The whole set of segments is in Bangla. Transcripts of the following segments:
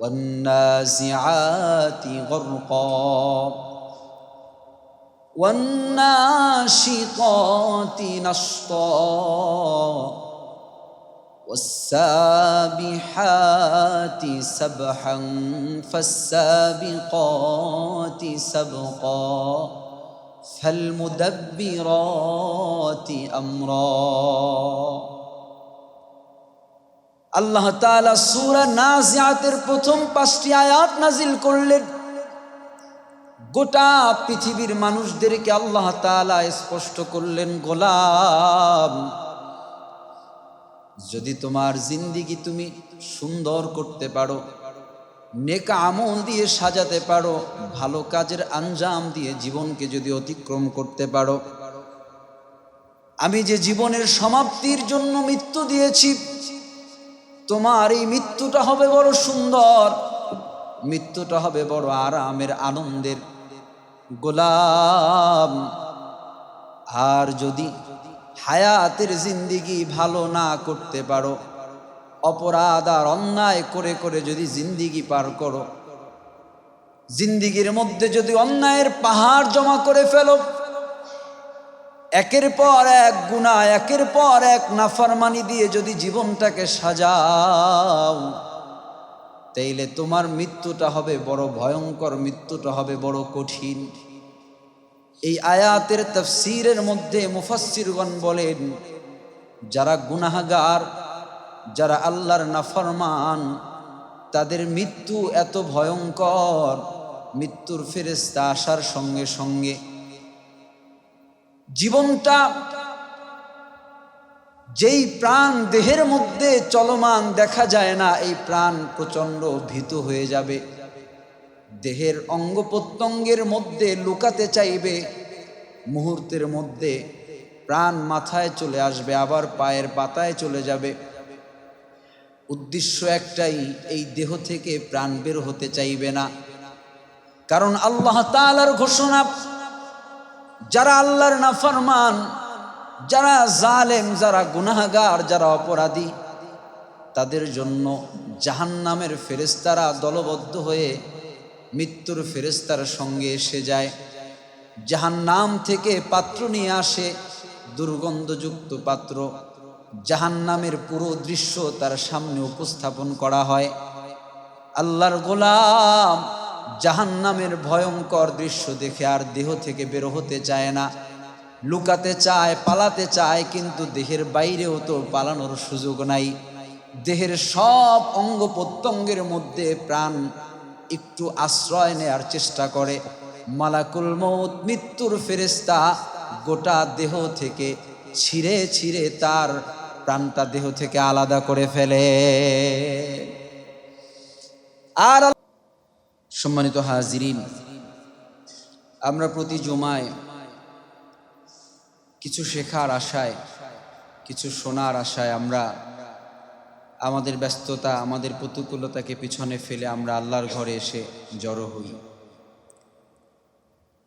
والنازعات غرقا والناشطات نشطا والسابحات سبحا فالسابقات سبقا فالمدبرات أمرا আল্লাহ তাআলা সূরা নাজিয়াতের প্রথম পাঁচটি আয়াত নাজিল করলেন। গোটা পৃথিবীর মানুষদেরকে আল্লাহ তাআলা স্পষ্ট করলেন, গোলাম, যদি তোমার জিন্দিগি তুমি সুন্দর করতে পারো, নেক আমল দিয়ে সাজাতে পারো, ভালো কাজের আঞ্জাম দিয়ে জীবনকে যদি অতিক্রম করতে পারো, আমি যে জীবনের সমাপ্তির জন্য মৃত্যু দিয়েছি তোমার এই মৃত্যুটা হবে বড় সুন্দর। মৃত্যুটা হবে বড় আরামের আনন্দের। গোলাম, আর যদি হায়াতের জিন্দিগি ভালো না করতে পারো, অপরাধ আর অন্যায় করে করে যদি জিন্দিগি পার করো, জিন্দিগির মধ্যে যদি অন্যায়ের পাহাড় জমা করে ফেলো একের পর এক গুণা একের পর এক নাফরমানি দিয়ে যদি জীবনটাকে সাজাও, তাইলে তোমার মৃত্যুটা হবে বড় ভয়ঙ্কর, মৃত্যুটা হবে বড় কঠিন। এই আয়াতের তফসিরের মধ্যে মুফাসিরগণ বলেন, যারা গুনাহাগার, যারা আল্লাহর নাফরমান, তাদের মৃত্যু এত ভয়ঙ্কর, মৃত্যুর ফেরেস্তা আসার সঙ্গে সঙ্গে জীবনটা যেই প্রাণ দেহের মধ্যে চলমান দেখা যায় না, এই প্রাণ প্রচণ্ড ভীত হয়ে যাবে। দেহের অঙ্গ প্রত্যঙ্গের মধ্যে লুকাতে চাইবে, মুহূর্তের মধ্যে প্রাণ মাথায় চলে আসবে, আবার পায়ের পাতায় চলে যাবে। উদ্দেশ্য একটাই, এই দেহ থেকে প্রাণ বের হতে চাইবে না। কারণ আল্লাহ তালার ঘোষণা যারা আল্লাহর নাফরমান, যারা জালেম, যারা গুনাহগার, যারা অপরাধী, তাদের জন্য জাহান্নামের ফেরেস্তারা দলবদ্ধ হয়ে মৃত্যুর ফেরেস্তার সঙ্গে এসে যায়। জাহান্নাম থেকে পাত্র নিয়ে আসে দুর্গন্ধযুক্ত পাত্র। জাহান্নামের পুরো দৃশ্য তার সামনে উপস্থাপন করা হয়। আল্লাহর গোলাম জাহান্নামের ভয়ঙ্কর দৃশ্য দেখে আর দেহ থেকে বের হতে চায় না। লুকাতে চায়, পালাতে চায়, কিন্তু দেহের বাইরেও তো পালানোর সুযোগ নাই। দেহের সব অঙ্গ প্রত্যঙ্গের মধ্যে প্রাণ একটু আশ্রয় নেয়ার চেষ্টা করে। মালাকুল মৌত মৃত্যুর ফেরেস্তা গোটা দেহ থেকে ছিঁড়ে ছিঁড়ে তার প্রাণটা দেহ থেকে আলাদা করে ফেলে। আর সম্মানিত হাজিরিন, আমরা প্রতি জমায় কিছু শেখার আশায়, কিছু শোনার আশায় আমরা আমাদের ব্যস্ততা, আমাদের প্রতিকূলতাকে পিছনে ফেলে আমরা আল্লাহর ঘরে এসে জড়ো হই।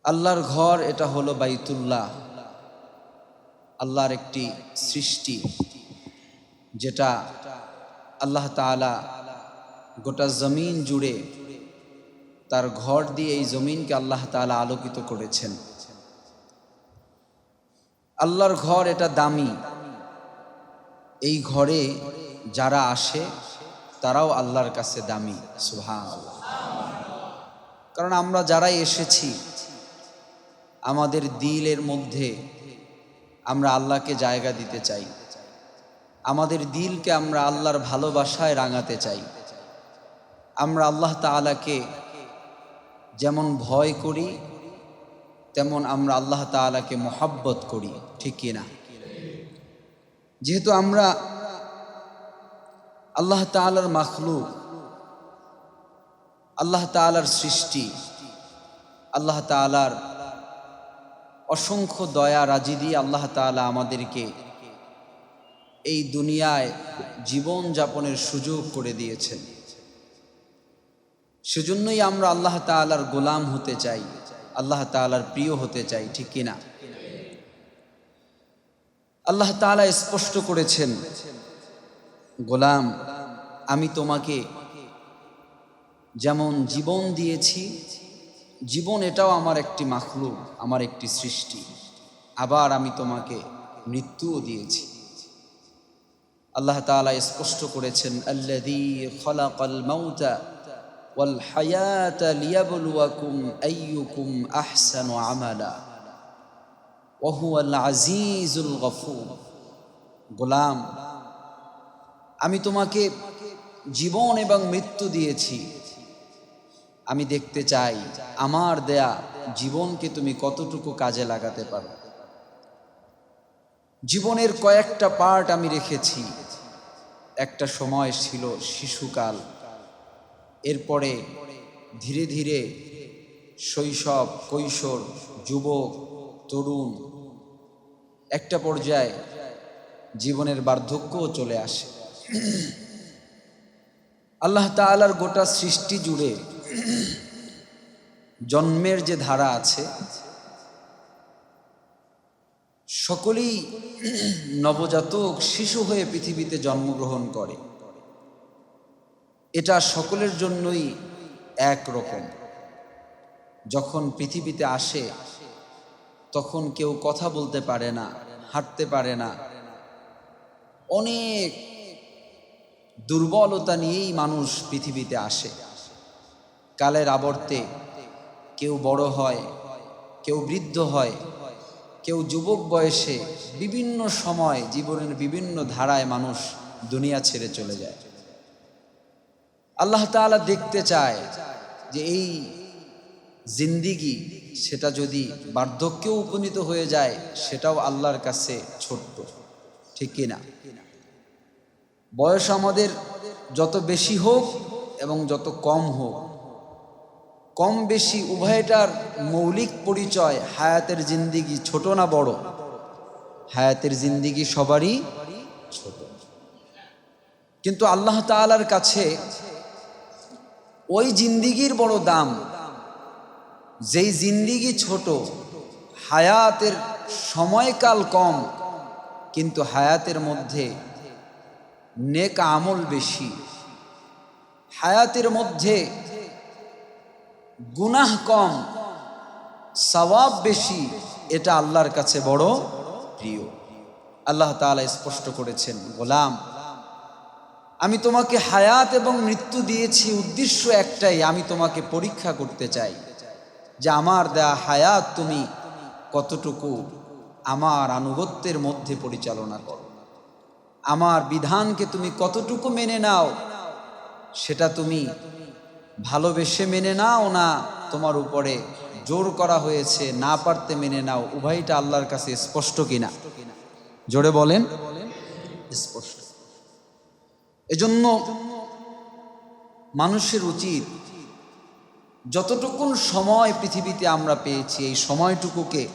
আল্লাহর ঘর এটা হলো বাইতুল্লাহ, আল্লাহর একটি সৃষ্টি, যেটা আল্লাহ তাআলা গোটা জমিন জুড়ে তার ঘর দিয়ে এই জমিনকে আল্লাহ তাআলা আলোকিত করেছেন। আল্লাহর ঘর এটা দামি। এই ঘরে যারা আসে, তারাও আল্লাহর কাছে দামি। সুহান কারণ আমরা যারাই এসেছি, আমাদের দিলের মধ্যে আমরা আল্লাহকে জায়গা দিতে চাই। আমাদের দিলকে আমরা আল্লাহর ভালোবাসায় রাঙাতে চাই। আমরা আল্লাহ তালাকে যেমন ভয় করি, তেমন আমরা আল্লাহ তালাকে মোহাব্বত করি, ঠিক কিনা যেহেতু আমরা আল্লাহ তালার মাখলু আল্লাহ তালার সৃষ্টি, আল্লাহ তালার অসংখ্য দয়া, রাজি দিয়ে আল্লাহ তালা আমাদেরকে এই দুনিয়ায় জীবন যাপনের সুযোগ করে দিয়েছেন। সেজন্যই আমরা আল্লাহ তালার গোলাম হতে চাই, আল্লাহ তালার প্রিয় হতে চাই, ঠিক কিনা? আল্লাহ তালা স্পষ্ট করেছেন, গোলাম, আমি তোমাকে যেমন জীবন দিয়েছি, জীবন এটাও আমার একটি মাখলুক, আমার একটি সৃষ্টি, আবার আমি তোমাকে মৃত্যুও দিয়েছি। আল্লাহ তাআলা স্পষ্ট করেছেন, আল্লাযী খলাকাল মাউতা লিয়াবলুয়াকুম আইয়ুকুম আহসানু আমালা ওয়া হুয়াল আজিজুল গফুর গোলাম আমি তোমাকে জীবন এবং মৃত্যু দিয়েছি। আমি দেখতে চাই আমার দেয়া জীবনকে তুমি কতটুকু কাজে লাগাতে পারো। জীবনের কয়েকটা পার্ট আমি রেখেছি। একটা সময় ছিল শিশুকাল। এরপরে ধীরে ধীরে শৈশব, কৈশোর, যুবক, তরুণ একটা পর্যায়ে জীবনের বার্ধক্যও চলে আসে। আল্লাহ তাআলার গোটা সৃষ্টি জুড়ে জন্মের যে ধারা আছে, সকলেই নবজাতক শিশু হয়ে পৃথিবীতে জন্মগ্রহণ করে। এটা সকলের জন্যই এক রকম। যখন পৃথিবীতে আসে, তখন কেউ কথা বলতে পারে না, হাঁটতে পারে না। অনেক দুর্বলতা নিয়েই মানুষ পৃথিবীতে আসে। কালের আবর্তে কেউ বড় হয়, কেউ বৃদ্ধ হয়, কেউ যুবক বয়সে বিভিন্ন সময় জীবনের বিভিন্ন ধারায় মানুষ দুনিয়া ছেড়ে চলে যায়। আল্লাহ তাআলা দেখতে চায় যে এই জিন্দিগি সেটা যদি বার্ধক্যেও উপনীত হয়ে যায়, সেটাও আল্লাহর কাছে ছোট্ট। ঠিক কিনা? বয়স আমাদের যত বেশি হোক এবং যত কম হোক, কম বেশি উভয়টার মৌলিক পরিচয় হায়াতের জিন্দিগি ছোট না বড়? হায়াতের জিন্দিগি সবারই ছোট। কিন্তু আল্লাহ তাআলার কাছে ওই জিন্দিগির বড় দাম। যেই জিন্দিগি ছোট, হায়াতের সময়কাল কম, কিন্তু হায়াতের মধ্যে নেক আমল বেশি। হায়াতের মধ্যে গুনাহ কম, সওয়াব বেশি, এটা আল্লাহর কাছে বড় প্রিয়। আল্লাহ তাআলা স্পষ্ট করেছেন, গোলাম আমি তোমাকে হায়াত এবং মৃত্যু দিয়েছি, উদ্দেশ্য একটাই, আমি তোমাকে পরীক্ষা করতে চাই। যে আমার দেয়া হায়াত তুমি কতটুকু আমার আনুগত্যের মধ্যে পরিচালনা করো। আমার বিধানকে তুমি কতটুকু মেনে নাও, সেটা তুমি ভালোবেসে মেনে নাও না তোমার উপরে জোর করা হয়েছে, না পারতে মেনে নাও, উভয়টা আল্লাহর কাছে স্পষ্ট কিনা? জোরে বলেন। স্পষ্ট। এজন্য মানুষের উচিত যতটুকুন সময় পৃথিবীতে আমরা পেয়েছি, এই সময়টুকুকে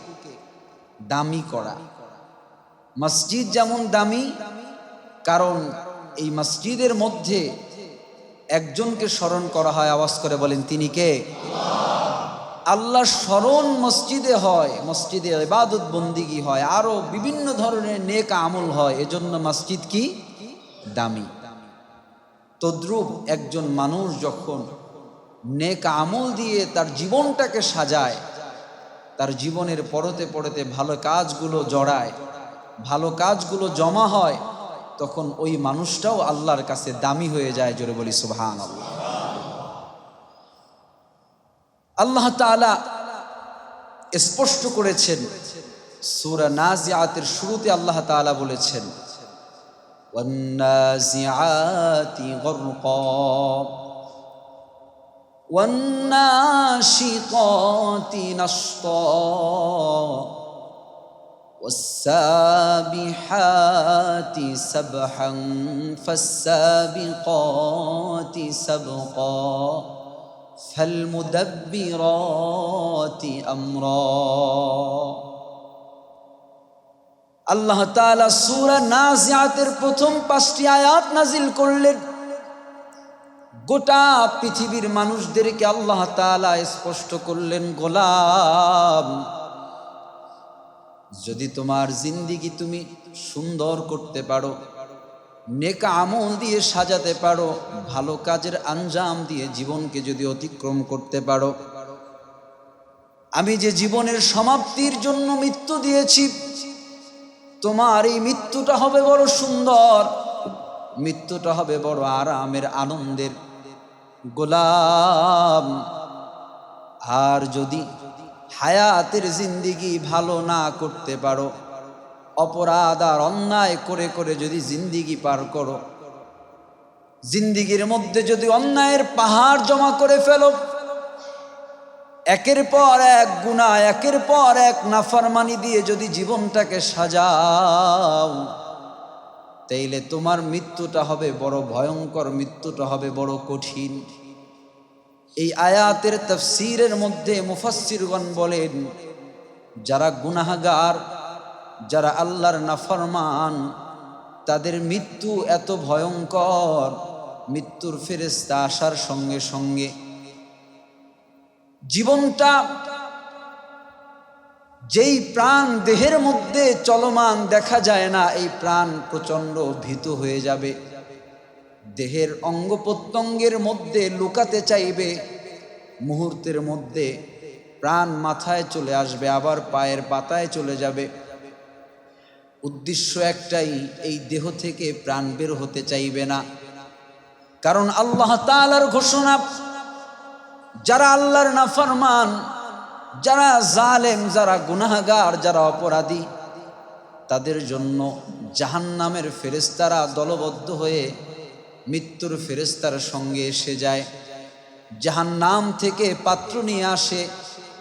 দামি করা। মসজিদ যেমন দামি, কারণ এই মসজিদের মধ্যে একজনকে স্মরণ করা হয়, আওয়াজ করে বলেন, তিনি কে? আল্লাহ স্মরণ মসজিদে হয়, মসজিদে ইবাদত বন্দিগি হয় আরও বিভিন্ন ধরনের নেক আমল হয়, এজন্য মসজিদ কি? দামি। তদ্রুপ একজন মানুষ যখন নেক আমল দিয়ে তার জীবনটাকে সাজায়, তার জীবনের পরতে পরতে ভালো কাজগুলো জড়ায়, ভালো কাজগুলো জমা হয়, তখন ওই মানুষটাও আল্লাহর কাছে দামি হয়ে যায়, জোরে বলি সুবহান আল্লাহ তাআলা স্পষ্ট করেছেন, সূরা নাজিয়াতের শুরুতে আল্লাহ তাআলা বলেছেন والنازعات غرقا والناشطات نشطا والسابحات سبحا فالسابقات سبقا فالمدبرات أمرا আল্লাহ সূরা নাজিআতের প্রথম পাঁচটি আয়াত নাজিল করলেন। গোটা পৃথিবীর মানুষদেরকে আল্লাহ তাআলা স্পষ্ট করলেন, গোলাম, যদি তোমার জিন্দিগি তুমি সুন্দর করতে পারো, নেক আমল দিয়ে সাজাতে পারো, ভালো কাজের আঞ্জাম দিয়ে জীবনকে যদি অতিক্রম করতে পারো, আমি যে জীবনের সমাপ্তির জন্য মৃত্যু দিয়েছি তোমার এই মৃত্যুটা হবে বড় সুন্দর। মৃত্যুটা হবে বড় আরামের আনন্দের। গোলাম, আর যদি হায়াতের জিন্দিগি ভালো না করতে পারো, অপরাধ আর অন্যায় করে করে যদি জিন্দিগি পার করো, জিন্দিগির মধ্যে যদি অন্যায়ের পাহাড় জমা করে ফেলো একের পর এক গুণা একের পর এক নাফরমানি দিয়ে যদি জীবনটাকে সাজাও, তাইলে তোমার মৃত্যুটা হবে বড় ভয়ঙ্কর, মৃত্যুটা হবে বড় কঠিন। এই আয়াতের তফসিরের মধ্যে মুফাসিরগণ বলেন, যারা গুনাহগার, যারা আল্লাহর নাফরমান, তাদের মৃত্যু এত ভয়ঙ্কর, মৃত্যুর ফেরেস্তা আসার সঙ্গে সঙ্গে জীবনটা যেই প্রাণ দেহের মধ্যে চলমান দেখা যায় না, এই প্রাণ প্রচণ্ড ভীত হয়ে যাবে। দেহের অঙ্গ প্রত্যঙ্গের মধ্যে লুকাতে চাইবে, মুহূর্তের মধ্যে প্রাণ মাথায় চলে আসবে, আবার পায়ের পাতায় চলে যাবে। উদ্দেশ্য একটাই, এই দেহ থেকে প্রাণ বের হতে চাইবে না। কারণ আল্লাহ তালার ঘোষণা যারা আল্লাহর নাফরমান, যারা জালেম, যারা গুনাহগার, যারা অপরাধী, তাদের জন্য জাহান্নামের ফেরেস্তারা দলবদ্ধ হয়ে মৃত্যুর ফেরেস্তার সঙ্গে এসে যায়। জাহান্নাম থেকে পাত্র নিয়ে আসে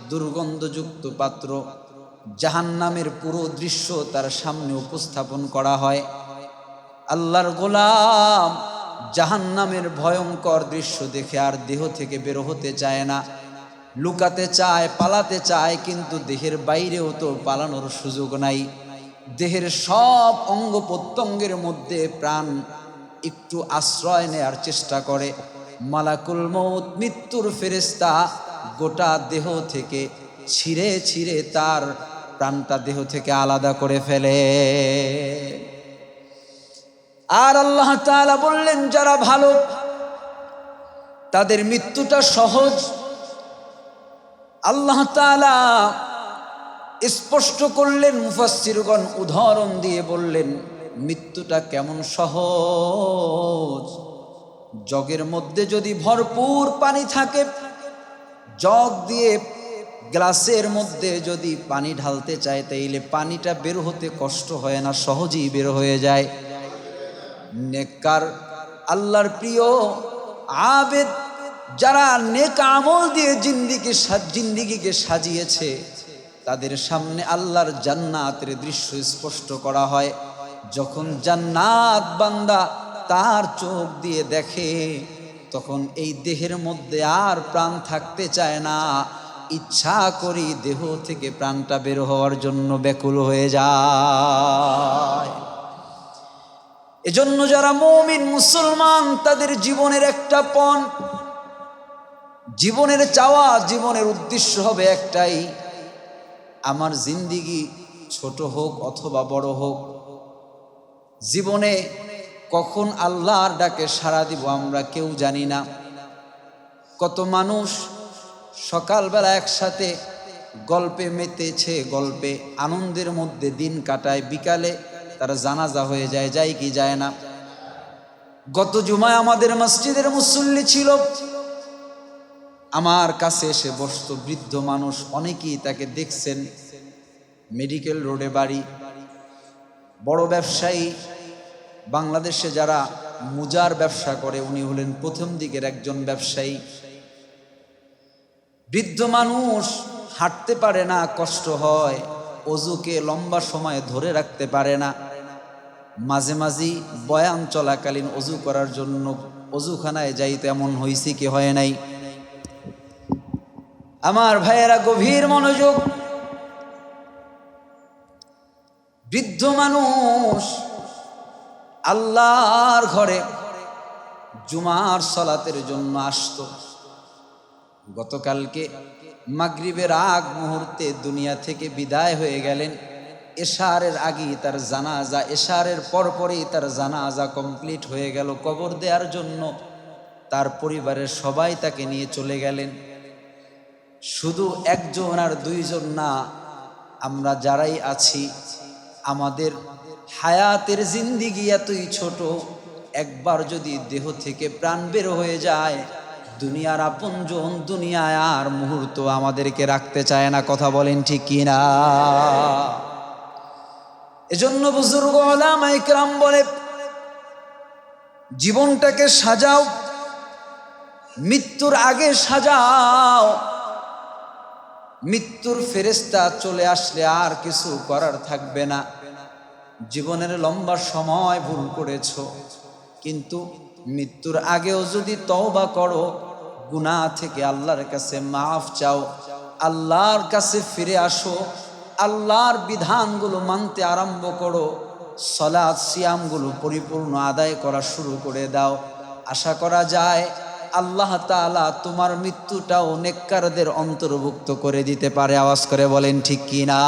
দুর্গন্ধযুক্ত পাত্র। জাহান্নামের পুরো দৃশ্য তার সামনে উপস্থাপন করা হয়। আল্লাহর গোলাম জাহান্নামের ভয়ঙ্কর দৃশ্য দেখে আর দেহ থেকে বের হতে চায় না। লুকাতে চায়, পালাতে চায়, কিন্তু দেহের বাইরেও তো পালানোর সুযোগ নাই। দেহের সব অঙ্গ প্রত্যঙ্গের মধ্যে প্রাণ একটু আশ্রয় নেয়ার চেষ্টা করে। মালাকুল মৌত মৃত্যুর ফেরেস্তা গোটা দেহ থেকে ছিঁড়ে ছিঁড়ে তার প্রাণটা দেহ থেকে আলাদা করে ফেলে। আর আল্লাহ তাআলা বললেন, যারা ভালো, তাদের মৃত্যুটা সহজ। আল্লাহ তাআলা স্পষ্ট করলেন, মুফাসসিরগণ উদাহরণ দিয়ে বললেন, মৃত্যুটা কেমন সহজ? জগের মধ্যে যদি ভরপুর পানি থাকে, জগ দিয়ে গ্লাসের মধ্যে যদি পানি ঢালতে চায়, তাইলে পানিটা বের হতে কষ্ট হয় না, সহজেই বের হয়ে যায়। নেককার, আল্লাহর প্রিয় আবেদ, যারা নেক আমল দিয়ে জিন্দিকে জিন্দিগিকে সাজিয়েছে, তাদের সামনে আল্লাহর জান্নাতের দৃশ্য স্পষ্ট করা হয়। যখন জান্নাত বান্দা তার চোখ দিয়ে দেখে, তখন এই দেহের মধ্যে আর প্রাণ থাকতে চায় না। ইচ্ছা করি দেহ থেকে প্রাণটা বের হওয়ার জন্য ব্যাকুল হয়ে যায়। এজন্য যারা মমিন, মুসলমান, তাদের জীবনের একটা পণ, জীবনের চাওয়া, জীবনের উদ্দেশ্য হবে একটাই, আমার জিন্দিগি ছোট হোক অথবা বড় হোক, জীবনে কখন আল্লাহর ডাকে সাড়া দিব আমরা কেউ জানি না। কত মানুষ সকালবেলা একসাথে গল্পে মেতেছে, গল্পে আনন্দের মধ্যে দিন কাটায়, বিকালে তারা জানাজা হয়ে যায় যায় কি যায় না। গত জুমায় আমাদের মসজিদের মুসল্লি ছিল। আমার কাছে এসে বসত বৃদ্ধ মানুষ, অনেকেই তাকে দেখছেন। মেডিকেল রোডে বাড়ি। বড় ব্যবসায়ী। বাংলাদেশে যারা মুজার ব্যবসা করে, উনি হলেন প্রথম দিকের একজন ব্যবসায়ী। বৃদ্ধ মানুষ হাঁটতে পারে না, কষ্ট হয়। অজুকে লম্বা সময় ধরে রাখতে পারে না। মাঝে মাঝেই বয়ান চলাকালীন অজু করার জন্য অজুখানায় যাইতে এমন হয়েছে কি হয় নাই? আমার ভাইয়েরা, গভীর মনোযোগ। বৃদ্ধ মানুষ আল্লাহর ঘরে জুমার সলাতের জন্য আসত। গতকালকে মাগরিবের আগ মুহূর্তে দুনিয়া থেকে বিদায় হয়ে গেলেন। এশারের আগেই তার জানাজা, এশারের পরপরই তার জানাজা কমপ্লিট হয়ে গেল কবর দেওয়ার জন্য। তার পরিবারের সবাই তাকে নিয়ে চলে গেলেন। শুধু একজন আর দুইজন না, আমরা যারাই আছি, আমাদের হায়াতের জিন্দিগি এতই ছোট, একবার যদি দেহ থেকে প্রাণ বের হয়ে যায়, দুনিয়ার আপন আপনজন দুনিয়ায় আর মুহূর্ত আমাদেরকে রাখতে চায় না, কথা বলেন ঠিক কিনা? এজন্য বুজুর্গ ওলামা ইকরাম বলে, জীবনটাকে সাজাও, মৃত্যুর আগে সাজাও। মৃত্যুর ফেরেস্তা চলে আসলে আর কিছু করার থাকবে না। জীবনের লম্বা সময় ভুল করেছ, কিন্তু মৃত্যুর আগেও যদি তওবা করো, গুনাহ থেকে আল্লাহর কাছে মাফ চাও, আল্লাহর কাছে ফিরে আসো আল্লাহর বিধানগুলো মানতে আরম্ভ করো সলাদ সিয়ামগুলো পরিপূর্ণ আদায় করা শুরু করে দাও। আশা করা যায় আল্লাহ তাআলা তোমার মৃত্যুটাও নেককারদের অন্তর্ভুক্ত করে দিতে পারে। আওয়াজ করে বলেন, ঠিক কি না?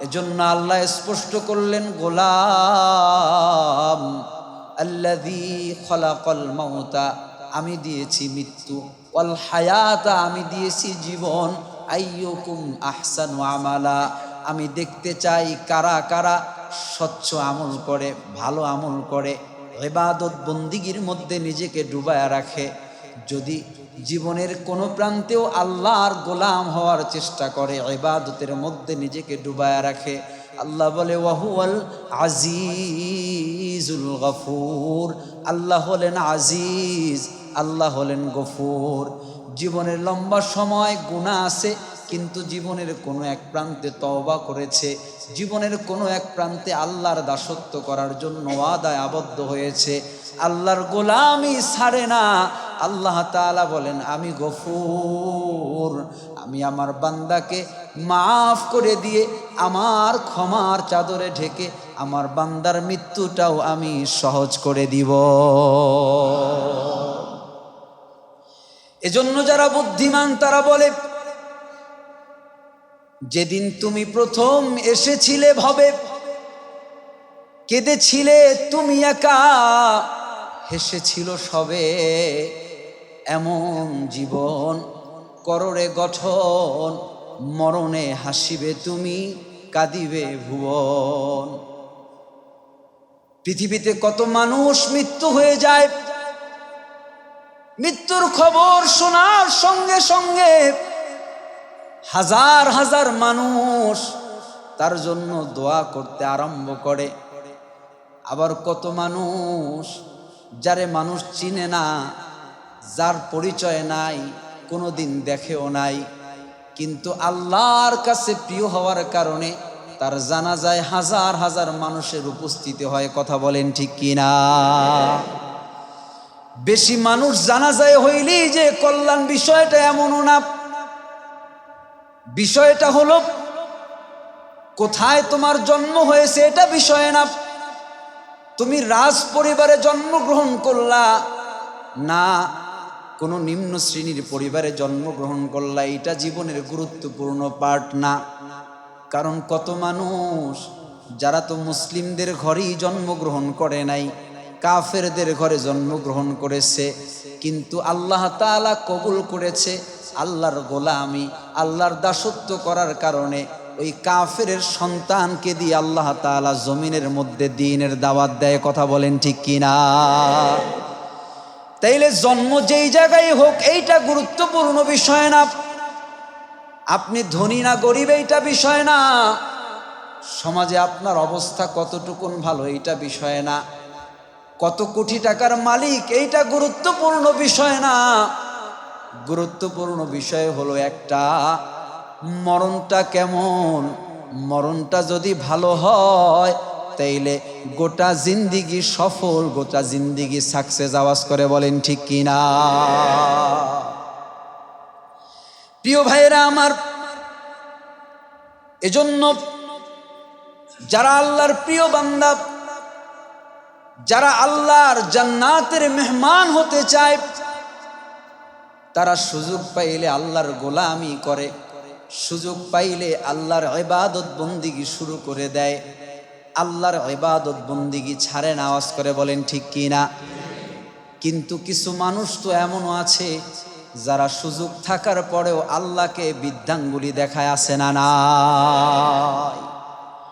এজন্য আল্লাহ স্পষ্ট করলেন, গোলাম আল্লাযী খলাকল মাউতা, আমি দিয়েছি মৃত্যু। ওয়াল হায়াতা, আমি দিয়েছি জীবন। আইয়ুকুম আহসান আমালা। আমি দেখতে চাই কারা কারা স্বচ্ছ আমল করে, ভালো আমল করে এবাদত বন্দিগির মধ্যে নিজেকে ডুবায়া রাখে। যদি জীবনের কোনো প্রান্তেও আল্লাহর গোলাম হওয়ার চেষ্টা করে এবাদতের মধ্যে নিজেকে ডুবায়া রাখে, আল্লাহ বলে, ওয়াহুয়াল আজিজুল গফুর। আল্লাহ হলেন আজিজ, আল্লাহ হলেন গফুর। জীবনের লম্বা সময় গুণা আছে, কিন্তু জীবনের কোনো এক প্রান্তে তওবা করেছে, জীবনের কোনো এক প্রান্তে আল্লাহর দাসত্ব করার জন্য ওয়াদায় আবদ্ধ হয়েছে। আল্লাহর গোলামি ছাড়ে না। আল্লাহ তাআলা বলেন, আমি গফুর, আমি আমার বান্দাকে মাফ করে দিয়ে আমার ক্ষমার চাদরে ঢেকে আমার বান্দার মৃত্যুটাও আমি সহজ করে দিব। এজন্য যারা বুদ্ধিমান, তারা বলে, যেদিন তুমি প্রথম এসেছিলে ভবে, কেঁদেছিলে তুমি একা, হেসেছিল সবে এমন জীবন, কররে গঠন, মরণে হাসিবে তুমি, কাঁদিবে ভুবন। পৃথিবীতে কত মানুষ মৃত্যু হয়ে যায় মৃত্যুর খবর শোনার সঙ্গে সঙ্গে হাজার হাজার মানুষ তার জন্য দোয়া করতে আরম্ভ করে। আবার কত মানুষ যারে মানুষ চিনে না, যার পরিচয় নাই কোনো দিন দেখেও নাই। কিন্তু আল্লাহর কাছে প্রিয় হওয়ার কারণে তার জানা যায় হাজার হাজার মানুষের উপস্থিতি হয়, কথা বলেন ঠিক কিনা? বেশি মানুষ জানা যায় হইলেই যে কল্যাণ বিষয়টা এমনও না। বিষয়টা হলো, কোথায় তোমার জন্ম হয়েছে এটা বিষয় না। তুমি রাজ পরিবারে জন্মগ্রহণ করলা না, কোনো নিম্ন শ্রেণির পরিবারে জন্মগ্রহণ করলা, এটা জীবনের গুরুত্বপূর্ণ পার্ট না। কারণ কত মানুষ, যারা তো মুসলিমদের ঘরেই জন্মগ্রহণ করে নাই কাফেরদের ঘরে জন্মগ্রহণ করেছে, কিন্তু আল্লাহ তাআলা কবুল করেছে আল্লাহর গোলামি, আল্লাহর দাসত্ব করার কারণে ওই কাফের সন্তানকে দিয়ে আল্লাহ তাআলা জমিনের মধ্যে দিনের দাওয়াত দেয়, কথা বলেন ঠিক কিনা? তাইলে জন্ম যেই জায়গায় হোক, এইটা গুরুত্বপূর্ণ বিষয় না। আপনি ধনী না গরিব, এইটা বিষয় না। সমাজে আপনার অবস্থা কতটুকুন ভালো, এইটা বিষয় না। কত কোটি টাকার মালিক, এইটা গুরুত্বপূর্ণ বিষয় না। গুরুত্বপূর্ণ বিষয় হলো একটা, মরণটা কেমন? মরণটা যদি ভালো হয়, তাইলে গোটা জিন্দিগি সফল, গোটা জিন্দিগি সাকসেস আওয়াজ করে বলেন ঠিক কিনা প্রিয় ভাইয়েরা আমার, এজন্য যারা আল্লাহর প্রিয় বান্দা যারা আল্লাহর জান্নাতের মেহমান হতে চায়, তারা সুযোগ পাইলে আল্লাহর গোলামি করে, সুযোগ পাইলে আল্লাহর ইবাদত বন্দিগি শুরু করে দেয়। আল্লাহর ইবাদত বন্দিগি ছাড়ে না, আওয়াজ করে বলেন ঠিক কি না? কিন্তু কিছু মানুষ তো এমনও আছে, যারা সুযোগ থাকার পরেও আল্লাহকে বিদ্যাঙ্গুলি দেখায় আসে না নাই?